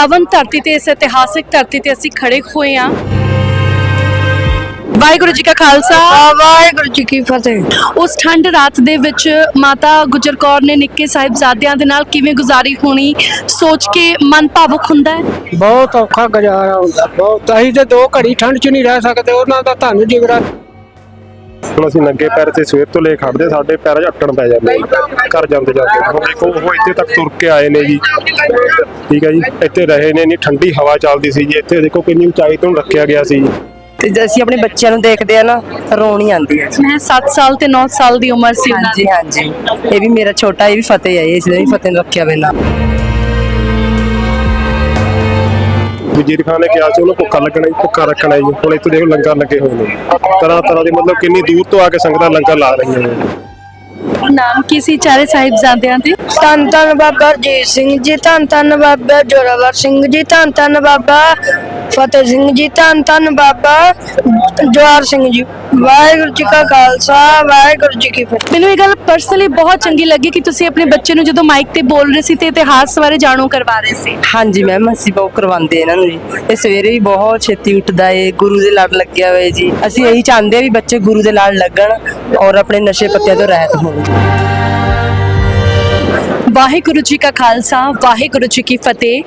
ਪਾਵਨ ਧਰਤੀ ਤੇ ਇਸ ਇਤਿਹਾਸਿਕ ਧਰਤੀ ਤੇ ਅਸੀਂ ਖੜੇ ਹੋਏ ਹਾਂ। ਵਾਹਿਗੁਰੂ ਜੀ ਕਾ ਖਾਲਸਾ। ਵਾਹਿਗੁਰੂ ਜੀ ਕੀ ਫਤਿਹ। ਉਸ ਠੰਡ ਰਾਤ ਦੇ ਵਿੱਚ ਮਾਤਾ ਗੁਜਰ ਕੌਰ ਨੇ ਨਿੱਕੇ ਸਾਹਿਬਜ਼ਾਦਿਆਂ ਦੇ ਨਾਲ ਕਿਵੇਂ ਗੁਜ਼ਾਰੀ ਹੋਣੀ ਸੋਚ ਕੇ ਮਨ ਭਾਵੁਕ ਹੁੰਦਾ ਹੈ? ਬਹੁਤ ਔਖਾ ਗੁਜ਼ਾਰਾ ਹੁੰਦਾ ਬਹੁਤ। ਅਸੀਂ ਤੇ ਦੋ ਘੜੀ ਠੰਡ 'ਚ ਨਹੀਂ ਰਹਿ ਸਕਦੇ ਉਹਨਾਂ ਦਾ ਤੁਹਾਨੂੰ ਜਿਗਰਾ। ਹੁਣ ਅਸੀਂ ਨੰਗੇ ਪੈਰ ਤੇ ਸਵੇਰ ਤੋਂ ਲੈ ਖੜਦੇ ਸਾਡੇ ਪੈਰਾਂ 'ਚ ਅੱਟਣ ਪੈ ਜਾਂਦੇ ਘਰ ਜਾਂਦੇ ਜਾਂਦੇ। ਹੁਣ ਦੇਖੋ ਉਹ ਇੱਥੇ ਤੱਕ ਤੁਰ ਕੇ ਆਏ ਨੇ ਜੀ। ਠੀਕ ਹੈ ਜੀ ਇੱਥੇ ਰਹੇ ਨੇ ਇੰਨੀ ਠੰਡੀ ਹਵਾ ਚੱਲਦੀ ਸੀ ਜੀ। ਇੱਥੇ ਦੇਖੋ ਕਿੰਨੀ ਉਚਾਈ ਤੋਂ ਰੱਖਿਆ ਗਿਆ ਸੀ। ਜੀ ਤੇ ਜੇ ਅਸੀਂ ਆਪਣੇ ਬੱਚਿਆਂ ਨੂੰ ਦੇਖਦੇ ਆ ਨਾ ਰੋਣੀ ਆਉਂਦੀ ਹੈ। ਮੈਂ 7 ਸਾਲ ਤੇ 9 ਸਾਲ ਦੀ ਉਮਰ ਸੀ ਉਹਨਾਂ ਹਾਂਜੀ ਹਾਂਜੀ। ਇਹ ਵੀ ਮੇਰਾ ਛੋਟਾ ਇਹ ਵੀ ਫਤਿਹ ਹੈ ਇਸ ਵੀ ਫਤਿਹ ਨੂੰ ਰੱਖਿਆ ਵੇ ਨਾ। ਵਜ਼ੀਰ ਖਾਨ ਨੇ ਕਿਹਾ ਸੀ ਉਹਨੂੰ ਭੁੱਖਾ ਲੱਗਣਾ ਜੀ ਭੁੱਖਾ ਰੱਖਣਾ ਜੀ ਹੁਣ ਇੱਥੇ ਦੇਖੋ ਲੰਗਰ ਲੱਗੇ ਹੋਏ ਨੇ। ਤਰ੍ਹਾਂ ਤਰ੍ਹਾਂ ਦੇ ਮਤਲਬ ਕਿੰਨੀ ਦੂਰ ਤੋਂ ਆ ਕੇ ਸੰਗਤਾਂ ਲੰਗਰ ਲਾ ਰਹੀਆਂ ਨੇ। ਨਾਮ ਕੀ ਸੀ ਚਾਰੇ ਸਾਹਿਬਜ਼ਾਦਿਆਂ ਦੇ? ਧੰਨ ਧੰਨ ਬਾਬਾ ਰਜੀਤ ਸਿੰਘ ਜੀ ਧੰਨ ਧੰਨ ਬਾਬਾ ਜੋਰਾਵਰ ਸਿੰਘ ਜੀ ਧੰਨ ਧੰਨ ਬਾਬਾ ਫਤਿਹ ਸਿੰਘ ਜੀ ਧੰਨ ਧੰਨ ਬਾਬਾ ਜਵਾਰ ਸਿੰਘ ਜੀ। ਵਾਹਿਗੁਰੂ ਜੀ ਕਾ ਖਾਲਸਾ ਵਾਹਿਗੁਰੂ ਜੀ ਕੀ ਫਤਿਹ। ਮੈਨੂੰ ਇਹ ਗੱਲ ਪਰਸਨਲੀ ਬਹੁਤ ਚੰਗੀ ਲੱਗੀ ਕਿ ਤੁਸੀਂ ਆਪਣੇ ਬੱਚੇ ਨੂੰ ਜਦੋਂ ਮਾਈਕ ਤੇ ਬੋਲ ਰਹੇ ਸੀ ਤੇ ਇਤਿਹਾਸ ਬਾਰੇ ਜਾਣੂ ਕਰਵਾ ਰਹੇ ਸੀ। ਹਾਂਜੀ ਮੈਮ ਅਸੀਂ ਬਹੁਤ ਕਰਵਾਉਂਦੇ ਇਹਨਾਂ ਨੂੰ ਜੀ। ਇਹ ਸਵੇਰੇ ਵੀ ਬਹੁਤ ਛੇਤੀ ਉੱਠਦਾ ਏ ਗੁਰੂ ਦੇ ਲੜ ਲੱਗਿਆ ਹੋਇਆ ਜੀ। ਅਸੀਂ ਇਹੀ ਚਾਹੁੰਦੇ ਆ ਵੀ ਬੱਚੇ ਗੁਰੂ ਦੇ ਲੜ ਲੱਗਣ ਔਰ ਆਪਣੇ ਨਸ਼ੇ ਪੱਤਿਆਂ ਤੋਂ ਰਹਿਤ ਹੋਣ। ਵਾਹਿਗੁਰੂ ਜੀ ਕਾ ਖਾਲਸਾ ਵਾਹਿਗੁਰੂ ਜੀ ਕੀ ਫਤਿਹ।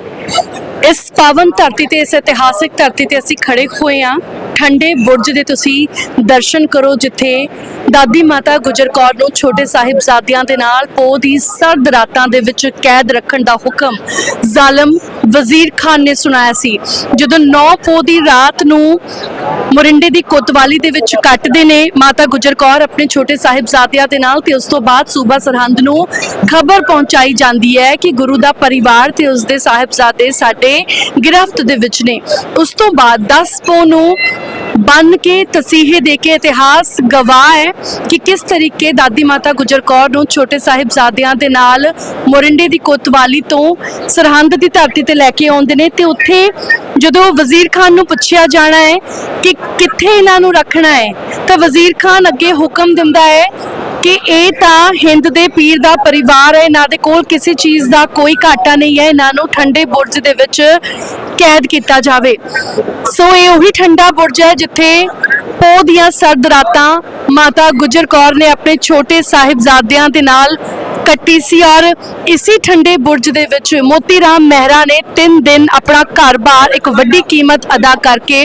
ਇਸ ਪਾਵਨ ਧਰਤੀ ਤੇ, ਇਸ ਇਤਿਹਾਸਿਕ ਧਰਤੀ ਤੇ ਅਸੀਂ ਖੜੇ ਹੋਏ ਹਾਂ। ਠੰਡੇ ਬੁਰਜ ਦੇ ਤੁਸੀਂ ਦਰਸ਼ਨ ਕਰੋ, ਜਿੱਥੇ ਦਾਦੀ ਮਾਤਾ ਗੁਜਰ ਕੌਰ ਨੂੰ ਛੋਟੇ ਸਾਹਿਬਜ਼ਾਦਿਆਂ ਦੇ ਨਾਲ ਪੋਹ ਦੀ ਸਰਦ ਰਾਤਾਂ ਦੇ ਵਿੱਚ ਕੈਦ ਰੱਖਣ ਦਾ ਹੁਕਮ ਜ਼ਾਲਮ ਵਜ਼ੀਰ ਖਾਨ ਨੇ ਸੁਣਾਇਆ ਸੀ। ਜਦੋਂ 9 ਪੋਹ ਦੀ ਰਾਤ ਨੂੰ ਮੋਰਿੰਡੇ ਦੀ ਕੋਤਵਾਲੀ ਦੇ ਵਿੱਚ ਕੱਟਦੇ ਨੇ ਮਾਤਾ ਗੁਜਰ ਕੌਰ ਆਪਣੇ ਛੋਟੇ ਸਾਹਿਬਜ਼ਾਦਿਆਂ ਦੇ ਨਾਲ, ਤੇ ਉਸ ਤੋਂ ਬਾਅਦ ਸੂਬਾ ਸਰਹੰਦ ਨੂੰ ਖਬਰ ਪਹੁੰਚਾਈ ਜਾਂਦੀ ਹੈ ਕਿ ਗੁਰੂ ਦਾ ਪਰਿਵਾਰ ਤੇ ਉਸ ਦੇ ਸਾਹਿਬਜ਼ਾਦੇ ਸਾਡੇ ਗ੍ਰਿਫਤ ਦੇ ਵਿੱਚ ਨੇ। ਉਸ ਤੋਂ ਬਾਅਦ 10 ਪੋ ਨੂੰ ਬਨ ਕੇ ਤਸੀਹੇ ਦੇ ਕੇ ਇਤਿਹਾਸ ਗਵਾਹ ਹੈ ਕਿ ਕਿਸ ਤਰੀਕੇ ਦਾਦੀ ਮਾਤਾ ਗੁਜਰ ਕੌਰ ਨੂੰ ਛੋਟੇ ਸਾਹਿਬਜ਼ਾਦਿਆਂ ਦੇ ਨਾਲ ਮੋਰਿੰਡੇ ਦੀ ਕੋਤਵਾਲੀ ਤੋਂ ਸਰਹੰਦ ਦੀ ਧਰਤੀ ਤੇ ਲੈ ਕੇ ਆਉਂਦੇ ਨੇ ਤੇ ਉੱਥੇ ਜਦੋਂ ਵਜ਼ੀਰ ਖਾਨ ਨੂੰ ਪੁੱਛਿਆ ਜਾਣਾ ਹੈ ਕਿ ਕਿੱਥੇ ਇਹਨਾਂ ਨੂੰ ਰੱਖਣਾ ਹੈ, ਤਾਂ ਵਜ਼ੀਰ ਖਾਨ ਅੱਗੇ ਹੁਕਮ ਦਿੰਦਾ ਹੈ ਕਿ ਇਹ ਤਾਂ ਹਿੰਦ ਦੇ ਪੀਰ ਦਾ ਪਰਿਵਾਰ ਹੈ, ਇਹਨਾਂ ਦੇ ਕੋਲ ਕਿਸੇ ਚੀਜ਼ ਦਾ ਕੋਈ ਘਾਟਾ ਨਹੀਂ ਹੈ, ਇਹਨਾਂ ਨੂੰ ਠੰਡੇ ਬੁਰਜ ਦੇ ਵਿੱਚ ਕੈਦ ਕੀਤਾ ਜਾਵੇ। ਸੋ ਇਹ ਉਹੀ ਠੰਡਾ ਬੁਰਜ ਹੈ ਜਿੱਥੇ ਪੋਹ ਦੀਆਂ ਸਰਦ ਰਾਤਾਂ ਮਾਤਾ ਗੁਜਰ ਕੌਰ ਨੇ ਆਪਣੇ ਛੋਟੇ ਸਾਹਿਬਜ਼ਾਦਿਆਂ ਦੇ ਨਾਲ ਕੱਟੀ ਸੀ ਔਰ ਇਸੇ ਠੰਡੇ ਬੁਰਜ ਦੇ ਵਿੱਚ ਮੋਤੀ ਰਾਮ ਮਹਿਰਾ ਨੇ 3 ਦਿਨ ਆਪਣਾ ਘਰ-ਬਾਰ ਇੱਕ ਵੱਡੀ ਕੀਮਤ ਅਦਾ ਕਰਕੇ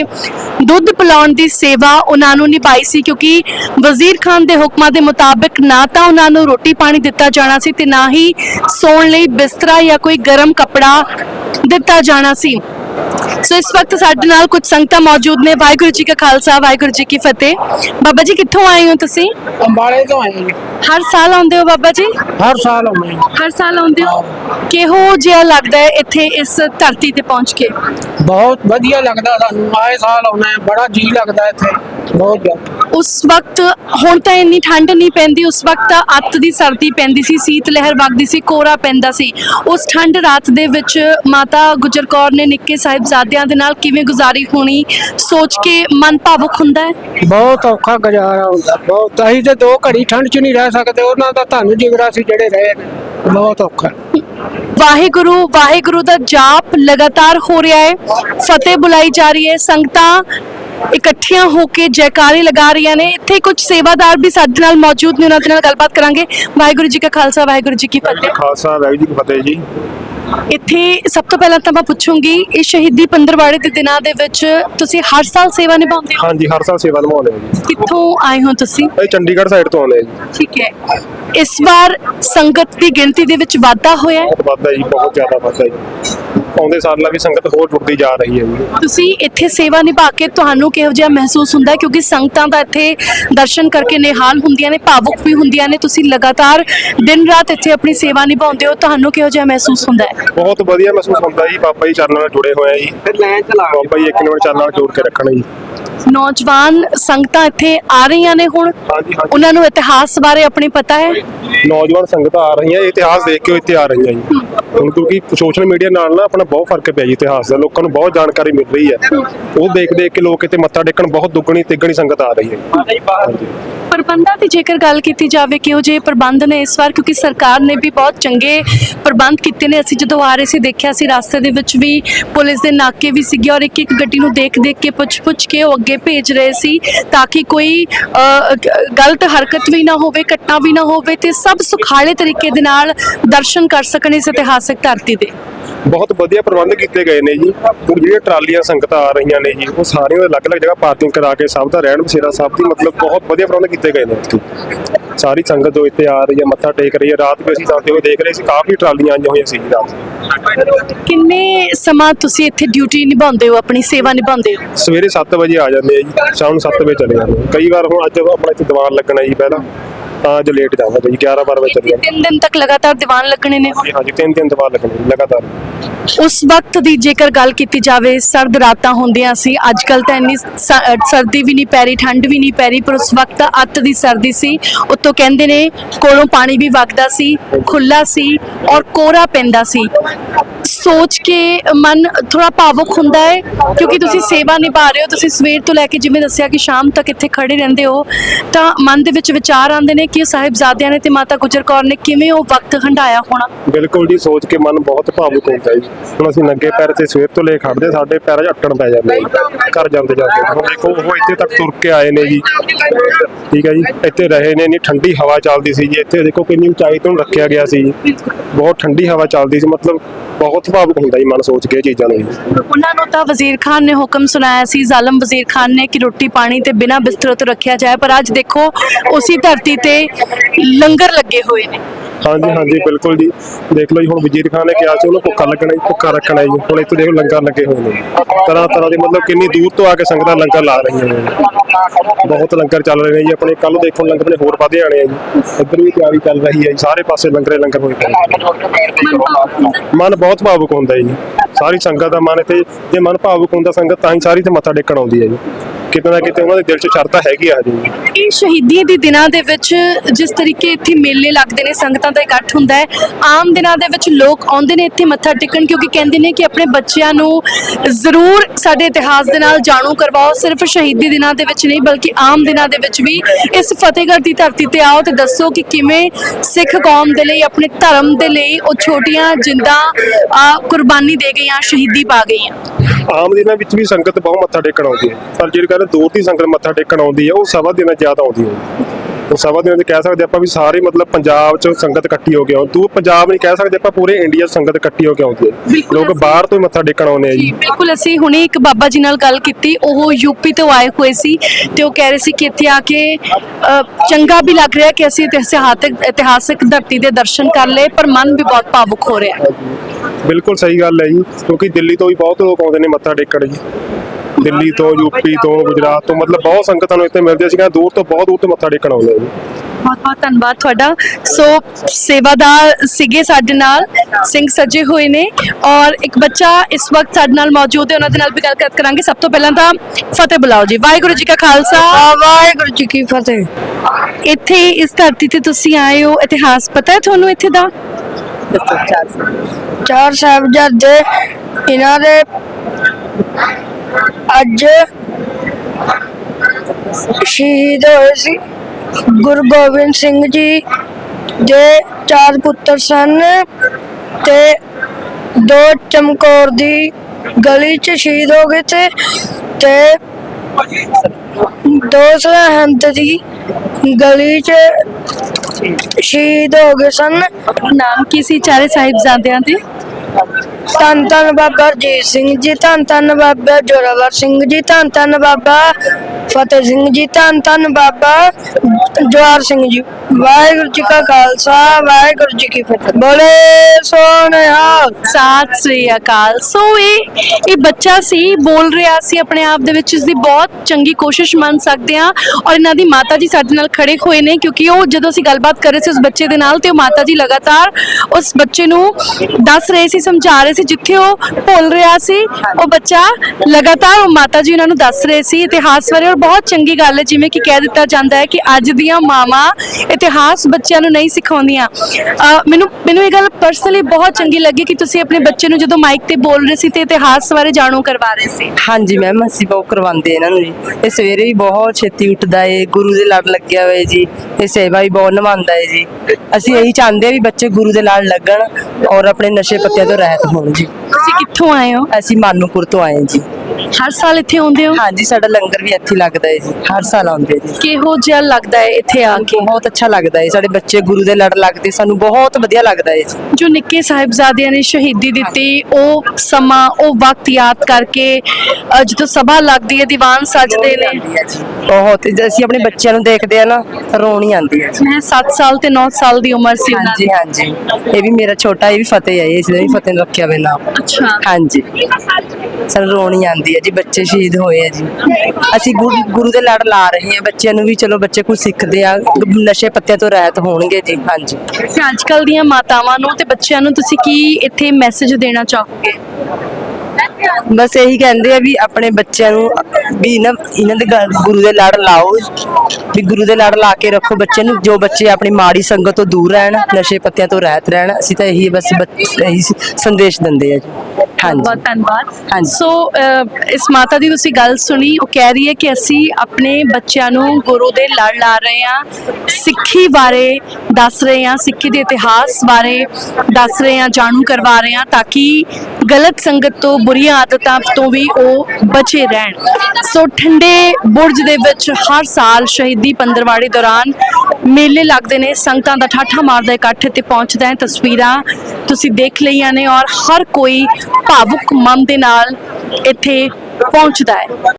ਦੁੱਧ ਪਿਲਾਉਣ ਦੀ ਸੇਵਾ ਉਹਨਾਂ ਨੂੰ ਨਿਭਾਈ ਸੀ ਕਿਉਂਕਿ ਵਜ਼ੀਰ ਖਾਨ ਦੇ ਹੁਕਮਾਂ ਦੇ ਮੁਤਾਬਕ ਨਾ ਤਾਂ ਉਹਨਾਂ ਨੂੰ ਰੋਟੀ ਪਾਣੀ ਦਿੱਤਾ ਜਾਣਾ ਸੀ ਤੇ ਨਾ ਹੀ ਸੌਣ ਲਈ ਬਿਸਤਰਾ ਜਾਂ ਕੋਈ ਗਰਮ ਕੱਪੜਾ ਦਿੱਤਾ ਜਾਣਾ ਸੀ। ਸੋ ਇਸ ਵਕਤ ਸਾਡੇ ਨਾਲ ਕੁਝ ਸੰਗਤਾਂ ਮੌਜੂਦ ਨੇ। ਵਾਹਿਗੁਰੂ ਜੀ ਕਾ ਖਾਲਸਾ ਵਾਹਿਗੁਰੂ ਜੀ ਕੀ ਫਤਿਹ। ਬਾਬਾ ਜੀ ਕਿੱਥੋਂ ਆਏ ਹੋ ਤੁਸੀਂ? ਅੰਬਾਲੇ ਤੋਂ ਆਏ ਜੀ ਹਰ ਸਾਲ ਆਉਂਦੇ ਹੋ ਬਾਬਾ ਜੀ? ਹਰ ਸਾਲ ਆਉਂਦੇ ਹਾਂ। ਹਰ ਸਾਲ ਆਉਂਦੇ ਹੋ? ਕਿਹੋ ਜਿਹਾ ਲੱਗਦਾ ਹੈ ਇੱਥੇ ਇਸ ਧਰਤੀ ਤੇ ਪਹੁੰਚ ਕੇ? ਬਹੁਤ ਵਧੀਆ ਲੱਗਦਾ ਸਾਨੂੰ। ਆਏ ਸਾਲ ਆਉਣਾ ਹੈ ਬੜਾ ਜੀ ਲੱਗਦਾ ਇੱਥੇ। ਬਹੁਤ ਜ਼ਿਆਦਾ। ਉਸ ਵਕਤ ਹੁਣ ਤਾਂ ਇੰਨੀ ਠੰਡ ਨਹੀਂ ਪੈਂਦੀ ਉਸ ਵਕਤ ਤਾਂ ਅੱਤ ਦੀ ਸਰਦੀ ਪੈਂਦੀ ਸੀ ਸੀਤ ਲਹਿਰ ਵਗਦੀ ਸੀ ਕੋਰਾ ਪੈਂਦਾ ਸੀ। ਉਸ ਠੰਡ ਰਾਤ ਦੇ ਵਿੱਚ ਮਾਤਾ ਗੁਜਰ ਕੌਰ ਨੇ ਨਿੱਕੇ ਸਾਹਿਬਜ਼ਾਦਿਆਂ ਦੇ ਨਾਲ ਕਿਵੇਂ ਗੁਜ਼ਾਰੀ ਹੋਣੀ ਸੋਚ ਕੇ ਮਨ ਭਾਵੁਕ ਹੁੰਦਾ ਹੈ? ਬਹੁਤ ਔਖਾ ਗੁਜ਼ਾਰਾ ਹੁੰਦਾ ਬਹੁਤ। ਅਸੀਂ ਤੇ ਦੋ ਘੜੀ ਠੰਡ 'ਚ ਨਹੀਂ ਰਹਿ ਸਕਦੇ ਉਹਨਾਂ ਦਾ ਤੁਹਾਨੂੰ ਜਿਗਰਾ ਸੀ ਜਿਹੜੇ ਰਹੇ ਨੇ ਬਹੁਤ ਔਖਾ। ਵਾਹਿਗੁਰੂ ਵਾਹਿਗੁਰੂ ਦਾ ਜਾਪ ਲਗਾਤਾਰ ਹੋ ਰਿਹਾ ਹੈ ਫਤਿਹ ਬੁਲਾਈ ਜਾ ਰਹੀ ਹੈ ਸੰਗਤਾਂ ਇਕੱਠੀਆਂ ਹੋ ਕੇ ਜੈਕਾਰੇ ਲਗਾ ਰਹੀਆਂ ਨੇ। ਇੱਥੇ ਕੁਝ ਸੇਵਾਦਾਰ ਵੀ ਸਾਡੇ ਨਾਲ ਮੌਜੂਦ ਨੇ ਉਹਨਾਂ ਦੇ ਨਾਲ ਗੱਲਬਾਤ ਕਰਾਂਗੇ। ਵਾਹਿਗੁਰੂ ਜੀ ਕਾ ਖਾਲਸਾ ਵਾਹਿਗੁਰੂ ਜੀ ਕੀ ਫਤਿਹ। ਖਾਲਸਾ ਵਾਹਿਗੁਰੂ ਜੀ ਕੀ ਫਤਿਹ ਜੀ। ਇੱਥੇ ਸਭ ਤੋਂ ਪਹਿਲਾਂ ਤਾਂ ਮੈਂ ਪੁੱਛੂੰਗੀ ਇਹ ਸ਼ਹੀਦੀ ਪੰਦਰਵਾੜੇ ਦੇ ਦਿਨਾਂ ਦੇ ਵਿੱਚ ਤੁਸੀਂ ਹਰ ਸਾਲ ਸੇਵਾ ਨਿਭਾਉਂਦੇ ਹੋ? ਹਾਂਜੀ ਹਰ ਸਾਲ ਸੇਵਾ ਨਿਭਾਉਂਦੇ ਹਾਂ ਜੀ। ਕਿੱਥੋਂ ਆਏ ਹੋ ਤੁਸੀਂ? ਇਹ ਚੰਡੀਗੜ੍ਹ ਸਾਈਡ ਤੋਂ ਆਉਂਦੇ ਆ ਜੀ। ਠੀਕ ਹੈ। ਇਸ ਵਾਰ ਸੰਗਤ ਦੀ ਗਿਣਤੀ ਦੇ ਵਿੱਚ ਵਾਧਾ ਹੋਇਆ ਹੈ? ਬਹੁਤ ਵੱਧਦਾ ਜੀ ਬਹੁਤ ਜ਼ਿਆਦਾ ਵੱਧਦਾ ਜੀ। ਆਉਂਦੇ ਸਾਲਾਂ ਵੀ ਸੰਗਤ ਹੋਰ ਜੁੜਦੀ ਜਾ ਰਹੀ ਹੈ ਜੀ। ਤੁਸੀਂ ਇੱਥੇ ਸੇਵਾ ਨਿਭਾ ਕੇ ਤੁਹਾਨੂੰ ਕਿਹੋ ਜਿਹਾ ਮਹਿਸੂਸ ਹੁੰਦਾ ਹੈ? ਕਿਉਂਕਿ ਸੰਗਤਾਂ ਦਾ ਇੱਥੇ ਦਰਸ਼ਨ ਕਰਕੇ ਨਿਹਾਲ ਹੁੰਦੀਆਂ ਨੇ ਭਾਵੁਕ ਵੀ ਹੁੰਦੀਆਂ ਨੇ। ਤੁਸੀਂ ਲਗਾਤਾਰ ਦਿਨ ਰਾਤ ਇੱਥੇ ਆਪਣੀ ਸੇਵਾ ਨਿਭਾਉਂਦੇ ਹੋ ਤੁਹਾਨੂੰ ਕਿਹੋ ਜਿਹਾ ਮਹਿਸੂਸ ਹੁੰਦਾ ਹੈ? ਬਹੁਤ ਵਧੀਆ ਮਹਿਸੂਸ ਹੁੰਦਾ ਜੀ ਬਾਬਾ ਜੀ ਚਰਨਾਂ ਨਾਲ ਜੁੜੇ ਹੋਏ ਆ ਜੀ। ਬਾਬਾ ਜੀ ਇੱਕ ਨੰਬਰ ਚਰਨਾਂ ਨਾਲ ਜੋੜ ਕੇ ਰੱਖਣਾ ਜੀ। ਨੌਜਵਾਨ ਸੰਗਤਾਂ ਇੱਥੇ ਆ ਰਹੀਆਂ ਨੇ ਹੁਣ। ਹਾਂਜੀ ਹਾਂਜੀ। ਉਹਨਾਂ ਨੂੰ ਇਤਿਹਾਸ ਬਾਰੇ ਆਪਣੀ ਪਤਾ ਹੈ? ਨੌਜਵਾਨ ਸੰਗਤਾਂ ਆ ਰਹੀਆਂ ਇਹ ਇਤਿਹਾਸ ਦੇਖ ਕੇ ਉਹ ਇੱਥੇ ਆ ਰਹੀਆਂ ਜੀ। ਹੁਣ ਕਿਉਂਕਿ ਸੋਸ਼ਲ ਮੀਡੀਆ ਨਾਲ ਨਾ ਆਪਣਾ ਬਹੁਤ ਫ਼ਰਕ ਪਿਆ ਜੀ ਇਤਿਹਾਸ ਦਾ, ਲੋਕਾਂ ਨੂੰ ਬਹੁਤ ਜਾਣਕਾਰੀ ਮਿਲ ਰਹੀ ਹੈ। ਉਹ ਦੇਖ ਦੇਖ ਕੇ ਲੋਕ ਇੱਥੇ ਮੱਥਾ ਟੇਕਣ ਬਹੁਤ ਦੁੱਗਣੀ, ਤਿੱਗਣੀ ਸੰਗਤ ਆ ਰਹੀ ਹੈ ਹਾਂਜੀ। ਪ੍ਰਬੰਧਾਂ ਦੀ ਜੇਕਰ ਗੱਲ ਕੀਤੀ ਜਾਵੇ ਕਿਹੋ ਜਿਹੇ ਪ੍ਰਬੰਧ ਨੇ ਇਸ ਵਾਰ, ਕਿਉਂਕਿ ਸਰਕਾਰ ਨੇ ਵੀ ਬਹੁਤ ਚੰਗੇ ਪ੍ਰਬੰਧ ਕੀਤੇ ਨੇ। ਅਸੀਂ ਜਦੋਂ ਆ ਰਹੇ ਸੀ, ਦੇਖਿਆ ਸੀ ਰਸਤੇ ਦੇ ਵਿੱਚ ਵੀ ਪੁਲਿਸ ਦੇ ਨਾਕੇ ਵੀ ਸੀਗੇ ਔਰ ਇੱਕ ਇੱਕ ਗੱਡੀ ਨੂੰ ਦੇਖ ਦੇਖ ਕੇ ਪੁੱਛ ਪੁੱਛ ਕੇ ਉਹ ਅੱਗੇ ਭੇਜ ਰਹੇ ਸੀ ਤਾਂ ਕਿ ਕੋਈ ਗਲਤ ਹਰਕਤ ਵੀ ਨਾ ਹੋਵੇ, ਘਟਨਾ ਵੀ ਨਾ ਹੋਵੇ ਤੇ ਸਭ ਸੁਖਾਲੇ ਤਰੀਕੇ ਦੇ ਨਾਲ ਦਰਸ਼ਨ ਕਰ ਸਕਣ ਇਸ ਇਤਿਹਾਸਕ ਧਰਤੀ ਦੇ ਬਹੁਤ ਵਧੀਆ ਪ੍ਰਬੰਧ ਕੀਤੇ ਗਏ ਨੇ ਜੀ। ਹੁਣ ਜਿਹੜੀਆਂ ਟਰਾਲੀਆਂ ਸੰਗਤਾਂ ਆ ਰਹੀਆਂ ਨੇ ਜੀ ਉਹ ਸਾਰੀਆਂ ਅਲੱਗ-ਅਲੱਗ ਜਗ੍ਹਾ ਪਾਰਕਿੰਗ ਕਰਾ ਕੇ ਸਭ ਦਾ ਰਹਿਣ ਬਸੇਰਾ ਸਭ ਦੀ ਮਤਲਬ ਬਹੁਤ ਵਧੀਆ ਪ੍ਰਬੰਧ ਕੀਤੇ ਗਏ ਨੇ ਇੱਥੇ। ਸਾਰੀ ਸੰਗਤ ਜੋ ਇੱਥੇ ਆ ਰਹੀ ਹੈ ਮੱਥਾ ਟੇਕ ਰਹੀ ਹੈ ਰਾਤ ਵੀ ਅਸੀਂ ਜਾਂਦੇ ਹੋਏ ਦੇਖ ਰਹੇ ਸੀ ਕਾਫੀ ਟਰਾਲੀਆਂ ਆਈਆਂ ਹੋਈਆਂ ਸੀ ਜੀ ਰਾਤ ਕਿੰਨੇ ਸਮਾਂ ਤੁਸੀਂ ਇੱਥੇ ਡਿਊਟੀ ਨਿਭਾਉਂਦੇ ਹੋ ਆਪਣੀ ਸੇਵਾ ਨਿਭਾਉਂਦੇ ਹੋ? ਸਵੇਰੇ 7 ਵਜੇ ਆ ਜਾਂਦੇ ਆ ਜੀ ਸ਼ਾਮ ਨੂੰ 7 ਵਜੇ ਚਲੇ ਜਾਂਦੇ। ਕਈ ਵਾਰ ਹੁਣ ਅੱਜ ਆਪਣਾ ਇੱਥੇ ਦੀਵਾਨ ਲੱਗਣਾ ਜੀ ਪਹਿਲਾਂ। ਤਾਂ ਅੱਜ ਲੇਟ ਜਾਵਾਂਗੇ ਜੀ 11 12 ਵਜੇ ਚਲੇ ਤਿੰਨ ਦਿਨ ਤੱਕ ਲਗਾਤਾਰ ਦੀਵਾਨ ਲੱਗਣੇ ਨੇ? ਹਾਂਜੀ ਹਾਂਜੀ ਤਿੰਨ ਦਿਨ ਦੀਵਾਨ ਲੱਗਣੇ ਲਗਾਤਾਰ। ਉਸ ਵਕਤ ਦੀ ਜੇਕਰ ਗੱਲ ਕੀਤੀ ਜਾਵੇ ਸਰਦ ਰਾਤਾਂ ਹੁੰਦੀਆਂ ਸੀ ਅੱਜ ਕੱਲ ਤਾਂ ਇੰਨੀ ਸ- ਅ, ਸਰਦੀ ਵੀ ਨਹੀਂ ਪੈ ਰਹੀ ਠੰਡ ਵੀ ਨਹੀਂ ਪੈ ਰਹੀ ਪਰ ਉਸ ਵਕਤ ਅੱਤ ਦੀ ਸਰਦੀ ਸੀ। ਉੱਤੋਂ ਕਹਿੰਦੇ ਨੇ ਕੋਲੋਂ ਪਾਣੀ ਵੀ ਵਗਦਾ ਸੀ ਖੁੱਲਾ ਸੀ ਔਰ ਕੋਰਾ ਪੈਂਦਾ ਸੀ। ਸੋਚ ਕੇ ਮਨ ਥੋੜਾ ਭਾਵੁਕ ਹੁੰਦਾ ਹੈ, ਕਿਉਂਕਿ ਤੁਸੀਂ ਸੇਵਾ ਨਿਭਾ ਰਹੇ ਹੋ, ਤੁਸੀਂ ਸਵੇਰ ਤੋਂ ਲੈ ਕੇ ਜਿਵੇਂ ਦੱਸਿਆ ਕਿ ਸ਼ਾਮ ਤੱਕ ਇੱਥੇ ਖੜੇ ਰਹਿੰਦੇ ਹੋ, ਤਾਂ ਮਨ ਦੇ ਵਿੱਚ ਵਿਚਾਰ ਆਉਂਦੇ ਨੇ ਕਿ ਸਾਹਿਬਜ਼ਾਦਿਆਂ ਨੇ ਤੇ ਮਾਤਾ ਗੁਜਰ ਕੌਰ ਨੇ ਕਿਵੇਂ ਉਹ ਵਕਤ ਹੰਡਾਇਆ ਹੋਣਾ? ਬਿਲਕੁਲ ਜੀ, ਸੋਚ ਕੇ ਮਨ ਬਹੁਤ ਭਾਵੁਕ ਹੁੰਦਾ ਜੀ। ਹੁਣ ਅਸੀਂ ਨੰਗੇ ਪੈਰ ਤੇ ਸਵੇਰ ਤੋਂ ਲੈ ਖੜਦੇ ਸਾਡੇ ਪੈਰਾਂ 'ਚ ਅੱਟਣ ਪੈ ਜਾਂਦੇ ਘਰ ਜਾਂਦੇ ਜਾਂਦੇ ਹੁਣ ਦੇਖੋ, ਉਹ ਇੱਥੇ ਤੱਕ ਤੁਰ ਕੇ ਆਏ ਨੇ ਜੀ। ਠੀਕ ਹੈ ਜੀ, ਇੱਥੇ ਰਹੇ ਨੇ ਨਹੀਂ ਠੰਡੀ ਹਵਾ ਚੱਲਦੀ ਸੀ ਜੀ। ਇੱਥੇ ਦੇਖੋ ਕਿੰਨੀ ਉਚਾਈ ਤੋਂ ਰੱਖਿਆ ਗਿਆ ਸੀ। ਜੀ ਬਹੁਤ ਠੰਡੀ ਹਵਾ ਚੱਲਦੀ ਸੀ, ਮਤਲਬ ਬਹੁਤ ਭਾਵੁਕ ਹੁੰਦਾ ਜੀ ਮਨ ਸੋਚ ਕੇ ਇਹ ਚੀਜ਼ਾਂ ਨੂੰ ਜੀ। ਉਹਨਾਂ ਨੂੰ ਤਾਂ ਵਜ਼ੀਰ ਖਾਨ ਨੇ ਹੁਕਮ ਸੁਣਾਇਆ ਸੀ, ਜ਼ਾਲਮ ਵਜ਼ੀਰ ਖਾਨ ਨੇ ਕਿ ਰੋਟੀ ਪਾਣੀ ਤੇ ਬਿਨਾਂ ਬਿਸਤਰੇ ਤੋਂ ਰੱਖਿਆ ਜਾਏ, ਪਰ ਅੱਜ ਦੇਖੋ ਉਸੇ ਧਰਤੀ ਤੇ ਲੰਗਰ ਲੱਗੇ ਹੋਏ ਨੇ। ਹਾਂਜੀ ਹਾਂਜੀ, ਬਿਲਕੁਲ ਜੀ। ਦੇਖ ਲਓ ਜੀ, ਹੁਣ ਵਜ਼ੀਰ ਖਾਨ ਨੇ ਕਿਹਾ ਸੀ, ਉਹਨੂੰ ਭੁੱਖਾ ਲੱਗਣਾ ਜੀ, ਭੁੱਖਾ ਰੱਖਣਾ ਜੀ। ਹੁਣ ਇੱਥੇ ਦੇਖੋ, ਲੰਗਰ ਲੱਗੇ ਹੋਏ ਨੇ। ਤਰ੍ਹਾਂ ਤਰ੍ਹਾਂ ਦੇ ਮਤਲਬ ਕਿੰਨੀ ਦੂਰ ਤੋਂ ਆ ਕੇ ਸੰਗਤਾਂ ਲੰਗਰ ਲਾ ਰਹੀਆਂ ਨੇ। ਬਹੁਤ ਲੰਗਰ ਚੱਲ ਰਹੇ ਨੇ ਜੀ। ਆਪਣੇ ਕੱਲ ਦੇਖੋ, ਲੰਗਰ ਨੇ ਹੋਰ ਵਧੇ ਜਾਣੇ ਆ ਜੀ। ਇੱਧਰ ਵੀ ਤਿਆਰੀ ਚੱਲ ਰਹੀ ਹੈ ਜੀ। ਸਾਰੇ ਪਾਸੇ ਲੰਗਰੇ ਲੰਗਰ ਹੋਏ ਪਏ ਮਨ ਬਹੁਤ ਭਾਵੁਕ ਹੁੰਦਾ ਹੈ ਜੀ। ਸਾਰੀ ਸੰਗਤ ਦਾ ਮਨ ਇੱਥੇ, ਜੇ ਮਨ ਭਾਵੁਕ ਹੁੰਦਾ ਸੰਗਤ, ਤਾਂ ਹੀ ਸਾਰੀ ਤੇ ਮੱਥਾ ਟੇਕਣ ਆਉਂਦੀ ਹੈ ਜੀ। ਕਿਤੇ ਨਾ ਕਿਤੇ ਉਹਨਾਂ ਦੇ ਦਿਲ 'ਚ ਸ਼ਰਧਾ ਹੈਗੀ ਆ ਜੀ ਇਹ ਸ਼ਹੀਦੀ ਦੇ ਦਿਨਾਂ ਦੇ ਵਿੱਚ ਜਿਸ ਤਰੀਕੇ ਇੱਥੇ ਮੇਲੇ ਲੱਗਦੇ ਨੇ ਸੰਗਤਾਂ ਦਾ ਇਕੱਠ ਹੁੰਦਾ ਹੈ ਆਮ ਦਿਨਾਂ ਦੇ ਵਿੱਚ ਲੋਕ ਆਉਂਦੇ ਨੇ ਇੱਥੇ ਮੱਥਾ ਟੇਕਣ ਕਿਉਂਕਿ ਕਹਿੰਦੇ ਨੇ ਕਿ ਆਪਣੇ ਬੱਚਿਆਂ ਨੂੰ ਜ਼ਰੂਰ ਸਾਡੇ ਇਤਿਹਾਸ ਦੇ ਨਾਲ ਜਾਣੂ ਕਰਵਾਓ। ਸਿਰਫ ਸ਼ਹੀਦੀ ਦਿਨਾਂ ਦੇ ਵਿੱਚ ਨਹੀਂ ਬਲਕਿ ਆਮ ਦਿਨਾਂ ਦੇ ਵਿੱਚ ਵੀ ਇਸ ਫਤਿਹਗੜ੍ਹ ਦੀ ਧਰਤੀ ਤੇ ਆਓ ਤੇ ਦੱਸੋ ਕਿ ਕਿਵੇਂ ਸਿੱਖ ਕੌਮ ਦੇ ਲਈ ਆਪਣੇ ਧਰਮ ਦੇ ਲਈ ਉਹ ਛੋਟੀਆਂ ਜਿੰਦਾਂ ਅਹ, ਕੁਰਬਾਨੀ ਦੇ ਗਈਆਂ ਸ਼ਹੀਦੀ ਪਾ ਗਈਆਂ। ਆਮ ਦਿਨਾਂ ਵਿੱਚ ਵੀ ਸੰਗਤ ਬਹੁਤ ਮੱਥਾ ਟੇਕਣ ਆਉਂਦੀ ਹੈ। ਪਰ ਜਿਹੜੀ ਕਹਿੰਦੇ ਦੂਰ ਦੀ ਸੰਗਤ ਮੱਥਾ ਟੇਕਣ ਆਉਂਦੀ ਹੈ ਉਹ ਸਵਾ ਦਿਨਾਂ ਜ਼ਿਆਦਾ ਆਉਂਦੀ ਹੈ ਉਹ ਸਵਾ ਦਿਨਾਂ 'ਚ ਕਹਿ ਸਕਦੇ ਆਪਾਂ ਵੀ ਸਾਰੇ ਮਤਲਬ ਪੰਜਾਬ 'ਚ ਸੰਗਤ ਇਕੱਠੀ ਹੋ ਆਉਂ ਦੂਰ ਪੰਜਾਬ ਨਹੀਂ ਕਹਿ ਸਕਦੇ ਆਪਾਂ ਪੂਰੇ ਇੰਡੀਆ ਸੰਗਤ ਇਕੱਠੀ ਹੋ ਕੇ ਆਉਂਦੀ ਹੈ ਲੋਕ ਬਾਹਰ ਤੋਂ ਮੱਥਾ ਟੇਕਣ ਆਉਂਦੇ ਆ ਜੀ। ਬਿਲਕੁਲ ਅਸੀਂ ਹੁਣੇ ਇੱਕ ਬਾਬਾ ਜੀ ਨਾਲ ਗੱਲ ਕੀਤੀ ਉਹ ਯੂਪੀ ਤੋਂ ਆਏ ਹੋਏ ਸੀ ਤੇ ਉਹ ਕਹਿ ਰਹੇ ਸੀ ਕਿ ਇੱਥੇ ਆ ਕੇ ਚੰਗਾ ਵੀ ਲੱਗ ਰਿਹਾ ਕਿ ਅਸੀਂ ਇਤਿਹਾਸਕ ਇਤਿਹਾਸਕ ਧਰਤੀ ਦੇ ਦਰਸ਼ਨ ਕਰ ਲਏ ਪਰ ਮਨ ਵੀ ਬਹੁਤ ਭਾਵੁਕ ਹੋ ਰਿਹਾ। ਬਿਲਕੁਲ ਸਹੀ ਗੱਲ ਹੈ ਜੀ ਕਿਉਂਕਿ ਦਿੱਲੀ ਤੋਂ ਵੀ ਬਹੁਤ ਲੋਕ ਆਉਂਦੇ ਨੇ ਮੱਥਾ ਟੇਕਣ ਜੀ। ਦਿੱਲੀ ਤੋਂ ਯੂਪੀ ਤੋਂ ਗੁਜਰਾਤ ਤੋਂ ਮਤਲਬ ਬਹੁਤ ਸੰਗਤਾਂ ਨੂੰ ਇੱਥੇ ਮਿਲਦੇ ਸੀਗਾ ਦੂਰ ਤੋਂ ਬਹੁਤ ਦੂਰ ਤੋਂ ਮੱਥਾ ਟੇਕਣ ਆਉਂਦੇ ਜੀ। ਬਹੁਤ ਬਹੁਤ ਧੰਨਵਾਦ ਤੁਹਾਡਾ। ਸੋ ਸੇਵਾਦਾਰ ਸੀਗੇ ਸਾਡੇ ਨਾਲ ਸਿੰਘ ਸੱਜੇ ਹੋਏ ਨੇ। ਔਰ ਇੱਕ ਬੱਚਾ ਇਸ ਵਕਤ ਸਾਡੇ ਨਾਲ ਮੌਜੂਦ ਹੈ ਉਹਨਾਂ ਦੇ ਨਾਲ ਵੀ ਗੱਲਬਾਤ ਕਰਾਂਗੇ। ਸਭ ਤੋਂ ਪਹਿਲਾਂ ਤਾਂ ਫਤਿਹ ਬੁਲਾਓ ਜੀ। ਵਾਹਿਗੁਰੂ ਜੀ ਕਾ ਖਾਲਸਾ। ਵਾਹਿਗੁਰੂ ਜੀ ਕੀ ਫਤਿਹ। ਇੱਥੇ ਇਸ ਧਰਤੀ ਤੇ ਤੁਸੀਂ ਆਏ ਹੋ ਇਤਿਹਾਸ ਪਤਾ ਹੈ ਤੁਹਾਨੂੰ ਇੱਥੇ ਦਾ? ਚਾਰ ਸਾਹਿਬਜ਼ਾਦੇ ਇਹਨਾਂ ਦੇ ਅੱਜ ਸ਼ਹੀਦ ਹੋਏ ਸੀ ਗੁਰੂ ਗੋਬਿੰਦ ਸਿੰਘ ਜੀ ਦੇ ਚਾਰ ਪੁੱਤਰ ਸਨ ਤੇ ਦੋ ਚਮਕੌਰ ਦੀ ਗਲੀ 'ਚ ਸ਼ਹੀਦ ਹੋ ਗਏ ਤੇ ਤੇ ਦੋ ਸਰਹੰਦ ਦੀ ਗਲੀ 'ਚ ਸ਼ਹੀਦ ਹੋ ਗਏ ਸਨ। ਨਾਮ ਕੀ ਸੀ ਚਾਰੇ ਸਾਹਿਬਜ਼ਾਦਿਆਂ ਦੇ? ਧੰਨ ਧੰਨ ਬਾਬਾ ਰਜੀਤ ਸਿੰਘ ਜੀ, ਧੰਨ ਧੰਨ ਬਾਬਾ ਜੋਰਾਵਰ ਸਿੰਘ ਜੀ, ਧੰਨ ਧੰਨ ਬਾਬਾ ਫਤਿਹ ਸਿੰਘ ਜੀ, ਧੰਨ ਧੰਨ ਬਾਬਾ ਜਵਾਰ ਸਿੰਘ ਜੀ। ਵਾਹਿਗੁਰੂ ਜੀ ਕਾ ਖਾਲਸਾ, ਵਾਹਿਗੁਰੂ ਜੀ ਕੀ ਫਤਿਹ। ਬੋਲੇ ਸੋਨਿਹਾਲ ਸਤਿ ਸ੍ਰੀ ਅਕਾਲ। ਸੋ ਇਹ ਇਹ ਬੱਚਾ ਸੀ, ਬੋਲ ਰਿਹਾ ਸੀ ਆਪਣੇ ਆਪ ਦੇ ਵਿੱਚ ਇਸ ਦੀ ਬਹੁਤ ਚੰਗੀ ਕੋਸ਼ਿਸ਼ ਮੰਨ ਸਕਦੇ ਆ ਔਰ ਇਹਨਾਂ ਦੀ ਮਾਤਾ ਜੀ ਸਾਡੇ ਨਾਲ ਖੜੇ ਹੋਏ ਨੇ ਕਿਉਂਕਿ ਉਹ ਜਦੋਂ ਅਸੀਂ ਗੱਲਬਾਤ ਕਰ ਰਹੇ ਸੀ ਉਸ ਬੱਚੇ ਦੇ ਨਾਲ ਤੇ ਉਹ ਮਾਤਾ ਜੀ ਲਗਾਤਾਰ ਉਸ ਬੱਚੇ ਨੂੰ ਦੱਸ ਰਹੇ ਸੀ, ਸਮਝਾ ਰਹੇ ਸੀ, ਜਿੱਥੇ ਉਹ ਭੁੱਲ ਰਿਹਾ ਸੀ, ਉਹ ਬੱਚਾ ਲਗਾਤਾਰ ਉਹ ਮਾਤਾ ਜੀ ਉਹਨਾਂ ਨੂੰ ਦੱਸ ਰਹੇ ਸੀ। ਇਤਿਹਾਸ ਬਾਰੇ ਔਰ ਬਹੁਤ ਚੰਗੀ ਗੱਲ ਹੈ, ਜਿਵੇਂ ਕਿ ਕਹਿ ਦਿੱਤਾ ਜਾਂਦਾ ਹੈ ਕਿ ਅੱਜ ਦੀਆਂ ਮਾਵਾਂ ਇਤਿਹਾਸ ਬੱਚਿਆਂ ਨੂੰ ਨਹੀਂ ਸਿਖਾਉਂਦੀਆਂ। ਮੈਨੂੰ ਮੈਨੂੰ ਇਹ ਗੱਲ ਪਰਸਨਲੀ ਬਹੁਤ ਚੰਗੀ ਲੱਗੀ ਕਿ ਤੁਸੀਂ ਆਪਣੇ ਬੱਚੇ ਨੂੰ ਜਦੋਂ ਮਾਈਕ ਤੇ ਬੋਲ ਰਹੇ ਸੀ ਤੇ ਇਤਿਹਾਸ ਬਾਰੇ ਜਾਣੂ ਕਰਵਾ ਰਹੇ ਸੀ। ਹਾਂਜੀ ਮੈਮ ਅਸੀਂ ਬਹੁਤ ਕਰਵਾਉਂਦੇ ਇਹਨਾਂ ਨੂੰ ਜੀ। ਇਹ ਸਵੇਰੇ ਵੀ ਬਹੁਤ ਛੇਤੀ ਉੱਠਦਾ ਏ ਗੁਰੂ ਦੇ ਲੜ ਲੱਗਿਆ ਹੋਇਆ ਜੀ। ਇਹ ਸੇਵਾ ਵੀ ਬਹੁਤ ਨਿਭਾਉਂਦਾ ਏ ਜੀ। ਅਸੀਂ ਇਹੀ ਚਾਹੁੰਦੇ ਆ ਵੀ ਬੱਚੇ ਗੁਰੂ ਦੇ ਲੜ ਲੱਗਣ ਔਰ ਆਪਣੇ ਨਸ਼ੇ ਪੱਤਿਆਂ ਤੋਂ ਰਹਿਤ ਹੋਣ ਜੀ। ਤੁਸੀਂ ਕਿੱਥੋਂ ਆਏ ਹੋ? ਅਸੀਂ ਮਾਨੂਪੁਰ ਤੋਂ ਆਏ ਜੀ। ਹਰ ਸਾਲ ਇੱਥੇ ਆਉਂਦੇ ਹੋ? ਹਾਂਜੀ ਸਾਡਾ ਲੰਗਰ ਵੀ ਇੱਥੇ ਹੀ ਲੱਗਦਾ ਏ ਜੀ ਹਰ ਸਾਲ ਆਉਂਦੇ ਜੀ। ਕਿਹੋ ਜਿਹਾ ਲੱਗਦਾ ਹੈ ਇੱਥੇ ਆ ਕੇ? ਬਹੁਤ ਅੱਛਾ ਲੱਗਦਾ ਏ ਸਾਡੇ ਬੱਚੇ ਗੁਰੂ ਦੇ ਲੜ ਲੱਗਦੇ ਸਾਨੂੰ ਬਹੁਤ ਵਧੀਆ ਲੱਗਦਾ ਏ ਜੀ। ਜੋ ਨਿੱਕੇ ਸਾਹਿਬਜ਼ਾਦਿਆਂ ਨੇ ਸ਼ਹੀਦੀ ਦਿੱਤੀ ਉਹ ਸਮਾਂ ਉਹ ਵਕਤ ਯਾਦ ਕਰਕੇ ਜਦੋਂ ਸਭਾ ਲੱਗਦੀ ਹੈ ਦੀਵਾਨ ਸਜਦੇ ਨੇ। ਹੈ ਬਹੁਤ। ਜੇ ਅਸੀਂ ਆਪਣੇ ਬੱਚਿਆਂ ਨੂੰ ਦੇਖਦੇ ਆ ਨਾ ਰੋਣੀ ਆਉਂਦੀ ਹੈ ਜੀ। ਮੈਂ 7 ਸਾਲ ਤੇ 9 ਸਾਲ ਦੀ ਉਮਰ ਸੀ ਉਹਨਾਂ ਹਾਂਜੀ ਦੀ। ਹਾਂਜੀ। ਇਹ ਵੀ ਮੇਰਾ ਛੋਟਾ ਇਹ ਵੀ ਫਤਿਹ ਹੈ ਇਸ ਵੀ ਫਤਿਹ ਨੂੰ ਰੱਖਿਆ ਹੋਇਆ ਨਾਮ। ਅੱਛਾ। ਹਾਂਜੀ। ਸਾਨੂੰ ਰੋਣੀ ਆਉਂਦੀ ਹੈ ਜੀ ਬੱਚੇ ਸ਼ਹੀਦ ਹੋਏ ਆ ਜੀ। ਅਸੀਂ ਗੁਰੂ ਗੁਰੂ ਦੇ ਲੜ ਲਾ ਰਹੇ ਹਾਂ ਬੱਚਿਆਂ ਨੂੰ ਵੀ ਚਲੋ ਬੱਚੇ ਕੁਝ ਸਿੱਖਦੇ ਆ ਨਸ਼ੇ ਪੱਤਿਆਂ ਤੋਂ ਰਹਿਤ ਹੋਣਗੇ ਜੀ ਹਾਂਜੀ। ਤੇ ਅੱਜ ਕੱਲ ਦੀਆਂ ਮਾਤਾਵਾਂ ਨੂੰ ਤੇ ਬੱਚਿਆਂ ਨੂੰ ਤੁਸੀਂ ਕੀ ਇੱਥੇ ਮੈਸੇਜ ਦੇਣਾ ਚਾਹੋਗੇ? ਬਸ ਇਹੀ ਕਹਿੰਦੇ ਆ ਵੀ ਆਪਣੇ ਬੱਚਿਆਂ ਨੂੰ ਵੀ ਇਹਨਾਂ ਇਹਨਾਂ ਦੇ ਗੱਲ- ਗੁਰੂ ਦੇ ਲੜ ਲਾਓ ਵੀ ਗੁਰੂ ਦੇ ਲੜ ਲਾ ਕੇ ਰੱਖੋ ਬੱਚੇ ਨੂੰ ਜੋ ਬੱਚੇ ਆਪਣੀ ਮਾੜੀ ਸੰਗਤ ਤੋਂ ਦੂਰ ਰਹਿਣ ਨਸ਼ੇ ਪੱਤਿਆਂ ਤੋਂ ਰਹਿਤ ਰਹਿਣ ਅਸੀਂ ਤਾਂ ਇਹੀ ਬਸ ਬੱਚ- ਇਹੀ ਸੰਦੇਸ਼ ਦਿੰਦੇ ਆ ਜੀ। ਬਹੁਤ ਧੰਨਵਾਦ। ਸੋ ਇਸ ਮਾਤਾ ਦੀ ਤੁਸੀਂ ਗੱਲ ਸੁਣੀ ਉਹ ਕਹਿ ਰਹੀ ਹੈ ਕਿ ਅਸੀਂ ਆਪਣੇ ਬੱਚਿਆਂ ਨੂੰ ਗੁਰੂ ਦੇ ਲੜ ਲਾ ਰਹੇ ਹਾਂ ਸਿੱਖੀ ਬਾਰੇ ਦੱਸ ਰਹੇ ਹਾਂ ਸਿੱਖੀ ਦੇ ਇਤਿਹਾਸ ਬਾਰੇ ਦੱਸ ਰਹੇ ਹਾਂ ਜਾਣੂ ਕਰਵਾ ਰਹੇ ਹਾਂ ਤਾਂ ਕਿ ਗਲਤ ਸੰਗਤ ਤੋਂ ਬੁਰੀਆਂ ਆਦਤਾਂ ਤੋਂ ਵੀ ਉਹ ਬਚੇ ਰਹਿਣ। ਸੋ ਠੰਡੇ ਬੁਰਜ ਦੇ ਵਿੱਚ ਹਰ ਸਾਲ ਸ਼ਹੀਦੀ ਪੰਦਰਵਾੜੇ ਦੌਰਾਨ ਮੇਲੇ ਲੱਗਦੇ ਨੇ ਸੰਗਤਾਂ ਦਾ ਠਾਠਾ ਮਾਰਦਾ ਇਕੱਠ ਤੇ ਪਹੁੰਚਦਾ ਹੈ ਤਸਵੀਰਾਂ ਤੁਸੀਂ ਦੇਖ ਲਈਆਂ ਨੇ ਔਰ ਹਰ ਕੋਈ ਭਾਵੁਕ ਮਨ ਦੇ ਨਾਲ ਇੱਥੇ ਪਹੁੰਚਦਾ ਹੈ।